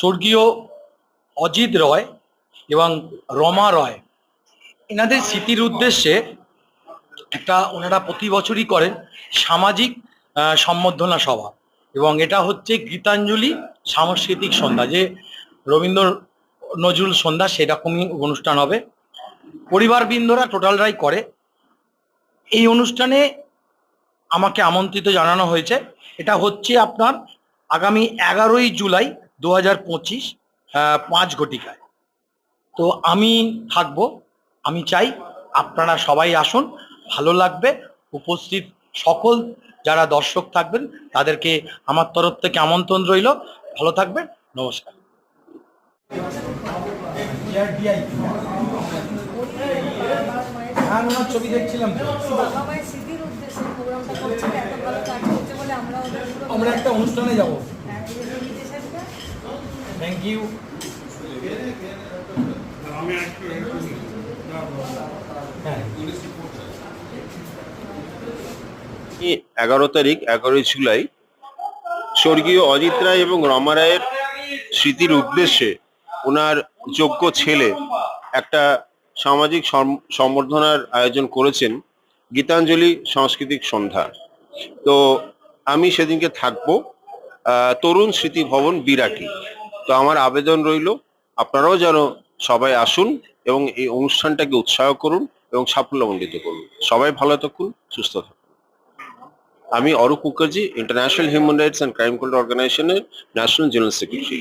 স্বর্গীয় অজিত রয় এবং রমা রয়। এনাদের স্মৃতির উদ্দেশ্যে একটা ওনারা প্রতি বছরই করেন সামাজিক সম্বর্ধনা সভা এবং এটা হচ্ছে গীতাঞ্জলি সাংস্কৃতিক সন্ধ্যা। যে রবীন্দ্র নজরুল সন্ধ্যা সেরকমই অনুষ্ঠান হবে। পরিবারবৃন্দরা টোটালরাই করে। এই অনুষ্ঠানে আমাকে আমন্ত্রিত জানানো হয়েছে। এটা হচ্ছে আপনার আগামী এগারোই জুলাই দু হাজার পঁচিশ পাঁচ ঘটিকায়। তো আমি থাকব আমি চাই আপনারা সবাই আসুন ভালো লাগবে উপস্থিত সকল যারা দর্শক থাকবেন তাদেরকে আমার তরফ থেকে আমন্ত্রণ রইল। ভালো থাকবেন নমস্কার। হ্যাঁ ওনার ছবি দেখছিলাম আমরা একটা অনুষ্ঠানে যাব হ্যাঁ, এই যে invitation-টা, থ্যাংক ইউ এগারো তারিখ, এগারোই জুলাই, স্বর্গীয় অজিত রায় এবং রমা রায়ের স্মৃতির উদ্দেশ্যে ওনার যোগ্য ছেলে একটা সামাজিক সম- সম্বর্ধনার আয়োজন করেছেন গীতাঞ্জলি সাংস্কৃতিক সন্ধ্যা। তো আমি সেদিনকে থাকব তরুণ স্মৃতি ভবন বিরাটি। তো আমার আবেদন রইল, আপনারাও যেন সবাই আসুন এবং এই অনুষ্ঠানটাকে উৎসাহ করুন এবং সাফল্যমণ্ডিত করুন। সবাই ভালো থাকুন, সুস্থ থাকুন। আমি Arup Mukherjee international human rights and crime control অর্গানাইজেশনের ন্যাশনাল জেনারেল সেক্রেটারি